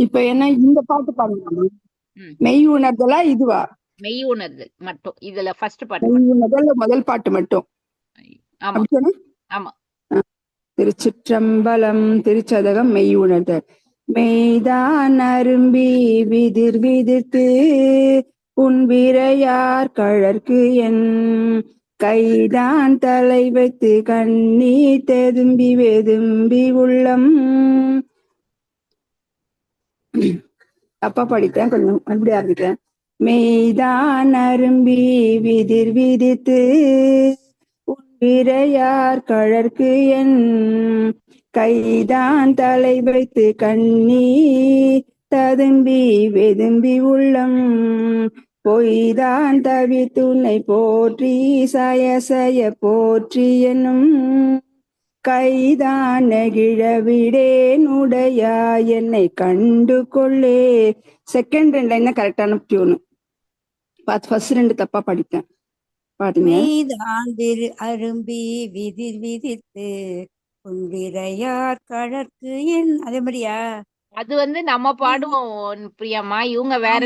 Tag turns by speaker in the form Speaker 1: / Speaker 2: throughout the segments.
Speaker 1: இப்ப என்ன இந்த பாட்டு பாடுங்க. மெய் உணர்தலா இதுவா?
Speaker 2: மெய் உணர்தல் மட்டும். இதுல ஃபர்ஸ்ட் பாட்டு
Speaker 1: மெய் உணர்தல் முதல் பாட்டு மட்டும்.
Speaker 2: ஆமா.
Speaker 1: திருச்சிற்றம்பலம் திருச்சதகம் மெய் உணர்தல். மெய்தான் அரும்பி விதிர் விதிர்த்து உன் விரையார் கழற்கு என். கைதான் தலை வைத்து கண்ணீர் தெதும்பி வெதும்பி உள்ளம். அப்பா படித்தேன் கொஞ்சம் மறுபடியும் ஆரம்பிக்கிறேன். மெய்தான் அரும்பி விதிர் விதித்து உன் விரையார் கழற்கு என் கைதான் தலை வைத்து கண்ணீ ததும்பி வெதும்பி உள்ளம். பொய்தான் தவித்துன்னை போற்றி சய சய போற்றி என்னும் கைதான நெகிழ விடேன் என்னை கண்டு கொள்ளே. செகண்ட் ரெண்டு லைன் கரெக்டான டியூனு பார்த்து ஃபர்ஸ்ட் ரெண்டு தப்பா படித்தேன். பாருங்க
Speaker 3: அரும்பி விதிர் விதித்து குன்றிரையார் கழற்கு என் அதே மாதிரியா?
Speaker 2: அது வந்து நம்ம பாடுவோம் பிரியம்மா. இவங்க வேற.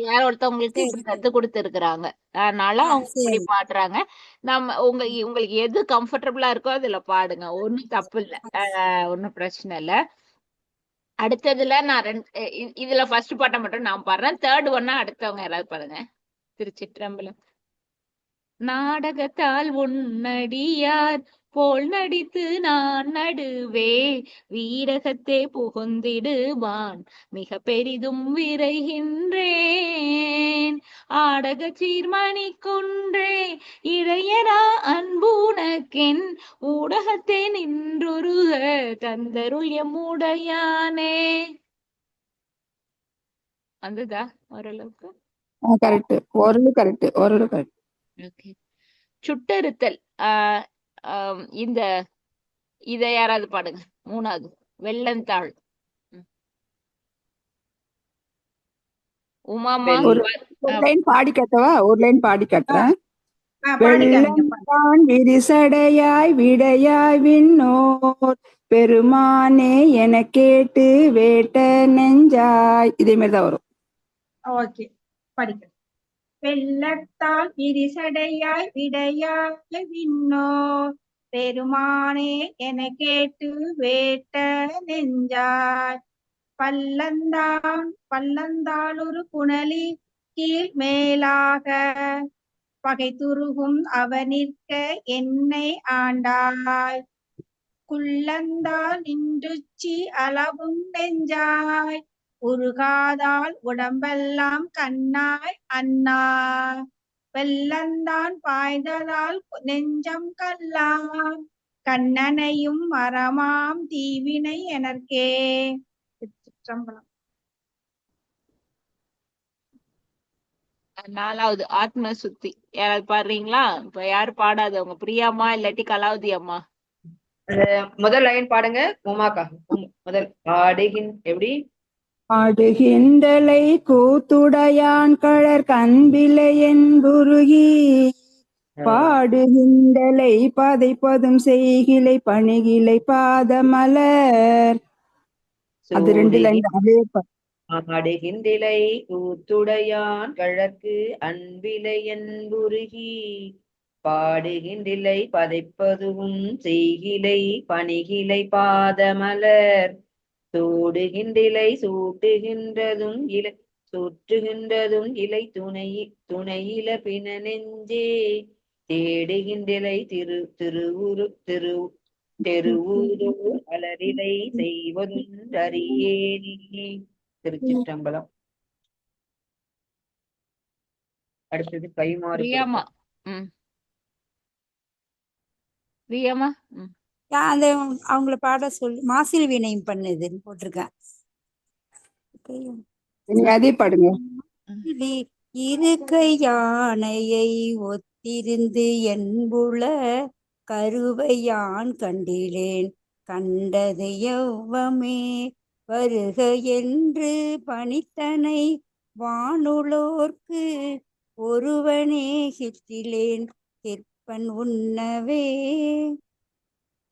Speaker 2: வேற ஒருத்தவங்களுக்கு. கத்து கொடுத்துருக்குறாங்க. அதனால அவங்க இப்படி. பாடுறாங்க. நம்ம உங்க உங்களுக்கு எது கம்ஃபர்டபுளா இருக்கோ அதுல பாடுங்க. ஒண்ணும் தப்பு இல்ல. ஆஹ் ஒண்ணும் பிரச்சனை இல்ல. அடுத்ததுல நான் ரெண்டு இதுல ஃபர்ஸ்ட் பாட்டை மட்டும் நான் பாடுறேன். தேர்ட் ஒன்னா அடுத்தவங்க யாராவது பாருங்க திருச்சிற்றம்பலம். நாடகத்தால் உன்னடியார் போல் நடித்து நான் நடுவே வீரகத்தே புகுந்திடுவான். மிக பெரிதும் விரைகின்றேன். ஆடக சீர்மணி குன்றே இளையரா அன்புனக்கென் ஊடகத்தே நின்றுருக தந்தருள் எம்முடையானே. வந்ததா ஓரளவுக்கு?
Speaker 1: கரெக்ட் ஓரளவு கரெக்ட் ஓரளவு கரெக்ட்
Speaker 2: சுட்டறுத்தல். ஆஹ் இந்த இத யாராவது பாடுங்க. மூணாவது வெள்ளந்தாள். உமாமா
Speaker 1: ஒரு லைன் பாடி காட்டவா? ஒரு லைன் பாடி காட்டுறேன். வெள்ளந்தான் விரிசடையாய் விடையாய் விண்ணோர். பெருமானே என கேட்டு வேட்ட நெஞ்சாய். இதே மாதிரி தான் வரும்.
Speaker 4: ஓகே படிக்கிறேன் வெள்ளத்தால் விரிசடையாய் விடையாய் விண்ணோ? பெருமானே என கேட்டு வேட்ட நெஞ்சாய் பல்லந்தான் பல்லந்தாளுரு புனலி கீழ் மேலாக. பகை துருகும் அவனிற்க என்னை ஆண்டாய். குள்ளந்தால் நின்றுச்சி அளவும் நெஞ்சாய். உருகாதால் உடம்பெல்லாம் கண்ணாய் அண்ணா. வெள்ளந்தான் பாய்ந்ததால் நெஞ்சம் கல்லாம் கண்ணனையும் மரமாம் தீவினை திருச்சிற்றம்பலம்.
Speaker 2: நாலாவது ஆத்ம சுத்தி யாராவது பாடுறீங்களா? இப்ப யாரு பாடாதவங்க. பிரியாம்மா இல்லாட்டி கலாவதி அம்மா
Speaker 5: முதல் லைன் பாடுங்க. உமாக்கா. உம், முதல் பாடுகின் எப்படி?
Speaker 1: ஆடுகின்றலை கூத்துடையான் கழற் கண்பிலை என்புருகி பாடுகின்றலை பதைப்பதும் செய்கிலை பணிகிலை பாதமலர். அது ரெண்டு லைன் அதே ப-
Speaker 5: ஆடுகின்றிலை கூத்துடையான் கழற்கு அன்பிலை என்புருகி பாடுகின்றிலை பதைப்பதுவும் செய்கிலை பணிகிலை பாதமலர். சூடுகின்றிலை சூட்டுகின்றதும் இலை சுற்றுகின்றதும் இலை துணை துணையில பின நெஞ்சே. தேடுகின்றிலை திரு திருவுரு திரு தெருவூரு அலரிலை செய்வதும் அறியேனே திருச்சிற்றம்பலம். அடுத்தது கைமாறு
Speaker 2: பிரியாம்மா ம். பிரியாம்மா ம்.
Speaker 3: அந்த அவங்கள பாட சொல்லி மாசில் வினையும் பண்ணுதுன்னு போட்டிருக்கேன்
Speaker 1: அதே பாடுங்க.
Speaker 3: இருக்கை யானையை ஒத்திருந்து என்புல கருவையான் கண்டிலேன். கண்டது எவ்வமே வருக என்று பணித்தனை வானுளோர்க்கு ஒருவனே ஹித்திலேன். கிற்பன் உண்ணவே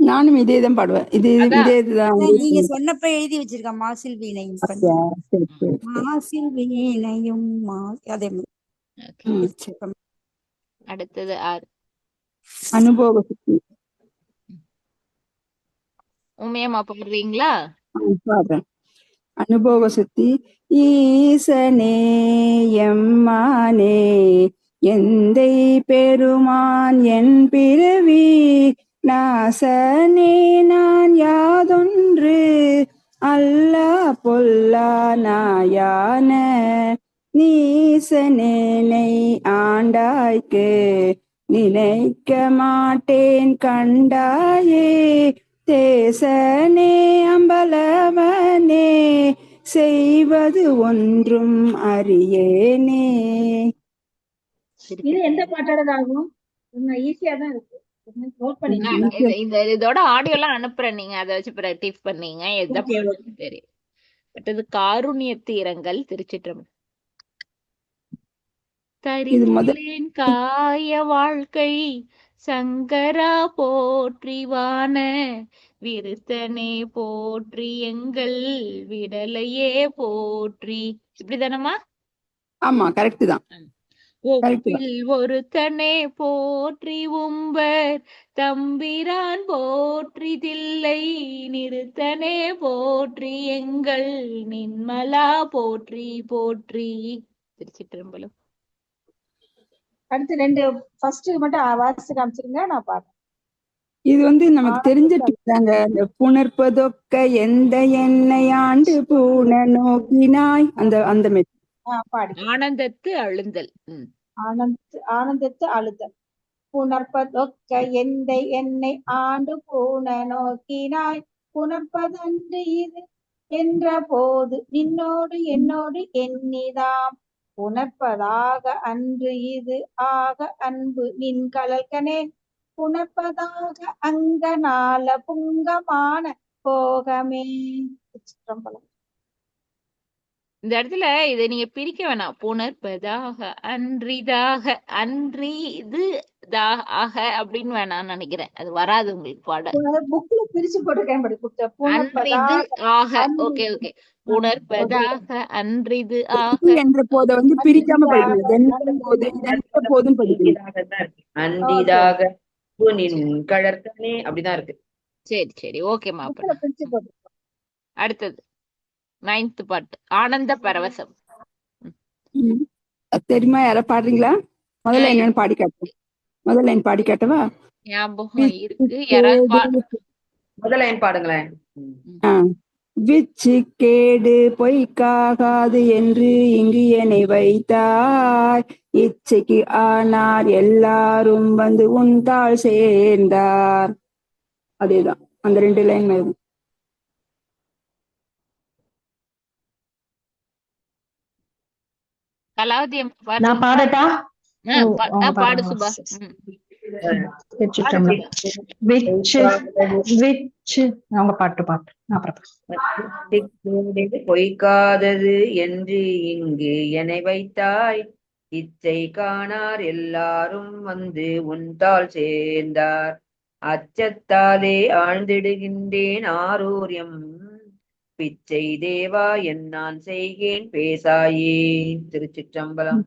Speaker 1: நானும் இதே தான் பாடுவேன். இது. இதே இதுதான்.
Speaker 3: நீங்க சொன்னப்ப எழுதி வச்சிருக்கேன் மாசில் வீணையும் மாசில் வீணையும் அதே.
Speaker 2: அடுத்தது ஆறு
Speaker 1: அனுபவ சுத்தி.
Speaker 2: உமையம்மா பாடுறீங்களா?
Speaker 1: பாடுறேன். அனுபவ சுத்தி. ஈசனே எம்மானே எந்தை பெருமான் என் பிறவி நாசனே நான் யாதொன்று அல்ல பொல்லா நாயான நீசனேனை ஆண்டாய்க்கு நினைக்க மாட்டேன் கண்டாயே. தேசனே அம்பலவனே செய்வது ஒன்றும் அறியேனே.
Speaker 4: இது எந்த பாட்டோட ஆகும்? ஈஸியா தான் இருக்கு.
Speaker 2: இந்த இதோட ஆடியோ எல்லாம் அனுப்புறேன். நீங்க அதை வச்சு ப்ராக்டிஸ் பண்ணீங்க. காருண்ய தீரங்கள் திருச்சிற்றம்பலம். தரித்தேன் காய வாழ்க்கை சங்கரா போற்றி வான விருத்தனே போற்றி எங்கள் விடலையே போற்றி. இப்படிதானம்மா?
Speaker 1: ஆமா கரெக்ட் தான்.
Speaker 2: ஒப்பில் ஒருத்தனே போற்றி உம்பர் தம்பிரான் போற்றி தில்லை நிறுத்தனே போற்றி எங்கள் நின்மலா போற்றி போற்றி. திருச்சிற்றம்பலம்.
Speaker 4: அடுத்து ரெண்டு ஃபர்ஸ்ட் மட்டும் வாசிச்சு காமிச்சிருங்க நான் பாடுறேன்
Speaker 1: இது வந்து நமக்கு தெரிஞ்சிட்டு இருக்காங்க இந்த புணர்ப்பதொக்க எந்த எண்ணெய் ஆண்டு பூன நோக்கினாய்? அந்த அந்த
Speaker 2: ஆனந்தத்து அழுந்தல்.
Speaker 4: ஆனந்த் ஆனந்தத்து அழுத புணர்ப்பதொக்க எந்தை என்னை ஆண்டு பூன நோக்கினாய். புணர்ப்பதன்று இது என்ற போது நின்னோடு என்னோடு எண்ணிதாம். புணர்ப்பதாக அன்று இது ஆக அன்பு நின் கலல்கனே புணர்ப்பதாக அங்கனால புங்கமான போகமே. சிற்றம்பலம்.
Speaker 2: இந்த இடத்துல இதை நீங்க பிரிக்க வேணாம். புணர்ப்பதாக அன்றிதாக அன்றி இது ஆக அப்படின்னு வேணாம்னு நினைக்கிறேன். அது வராது உங்களுக்கு பாட.
Speaker 4: புக்ல பிரிச்சு போட்டிருக்கேன்
Speaker 2: ஆக ஓகே ஓகே. புணர்ப்பதாக அன்றிது ஆக
Speaker 1: என்ற போதை வந்து பிரிக்காம என்ற போதும் படிக்கணும்
Speaker 5: அந்திதாக தான் இருக்கு அந்திதாக நின் கழற்கனே அப்படிதான் இருக்கு.
Speaker 2: சரி சரி
Speaker 4: போட்டு
Speaker 2: அடுத்தது. நைன்த் பாட்டு ஆனந்த பரவசம்.
Speaker 1: தெரியுமா? யாரா பாடுறீங்களா? முதல்ல என்னன்னு பாடி காட்டு முதல்ல லைன் பாடி காட்டவா?
Speaker 2: ஞாபகம் இருக்கு. யாராவது பா-
Speaker 5: முதல் லைன் பாடுங்களேன்.
Speaker 1: விச்சு கேடு பொய்க்காகாது என்று இங்கு என்னை வைத்தாய். இச்சைக்கு ஆனார் எல்லாரும் வந்து உன் தாள் சேர்ந்தார். அதேதான். அந்த ரெண்டு லைன் மாதிரி
Speaker 2: கலாவதி அம்மா
Speaker 6: நான்
Speaker 2: பாடுறீங்களா?
Speaker 6: பாடட்டா
Speaker 2: ஆ,
Speaker 6: ஓ,
Speaker 2: பா-
Speaker 6: அவங்க
Speaker 2: ஆ, பாடு
Speaker 6: பாடுங்க.
Speaker 2: சுபா
Speaker 6: சரி,
Speaker 2: ம்.
Speaker 6: திருச்சிற்றம்பலம். விச்சு விச்சு அவங்க பாட்டு பாட்டு நான் அப்புறம் பாடுறேன்.
Speaker 5: கேடு பொய்க்காதது என்று இங்கு என்னை வைத்தாய். இச்சை காணார் எல்லாரும் வந்து உன்தாள் சேர்ந்தார். அச்சத்தாலே ஆழ்ந்திடுகின்றேன் ஆரூரியம். பிச்சை தேவா என் நான் செய்கேன் பேசாயே. திருச்சிற்றம்பலம்.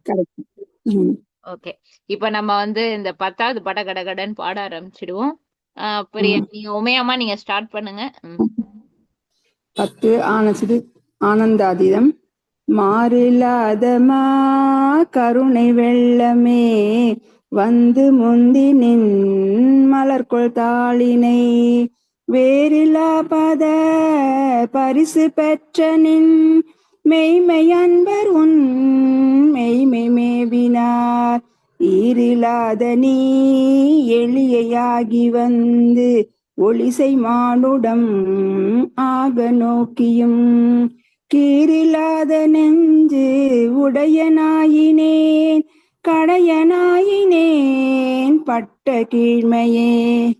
Speaker 2: ஓகே. இப்ப நம்ம வந்து இந்த பத்தாவது பட கடகடன்னு பாட ஆரம்பிச்சிடுவோம். பிரியா நீங்க உமையம்மா நீங்க ஸ்டார்ட் பண்ணுங்க.
Speaker 1: பத்து ஆனசிது ஆனந்தாதீதம். மாறில்லாதமா கருணை வெள்ளமே. வந்து முந்தி நின் மலர்கொள் தாளினை. வேறிலா பத பரிசு பெற்ற நின் மெய்மை அன்பர் உன் மெய்மை மேவினார். ஈரில்லாத நீ எளியாகி வந்து ஒளிசை மானுடம் ஆக நோக்கியும் கீரில்லாத நெஞ்சு உடையனாயினேன் கடையனாயினேன் பட்ட கீழ்மையே.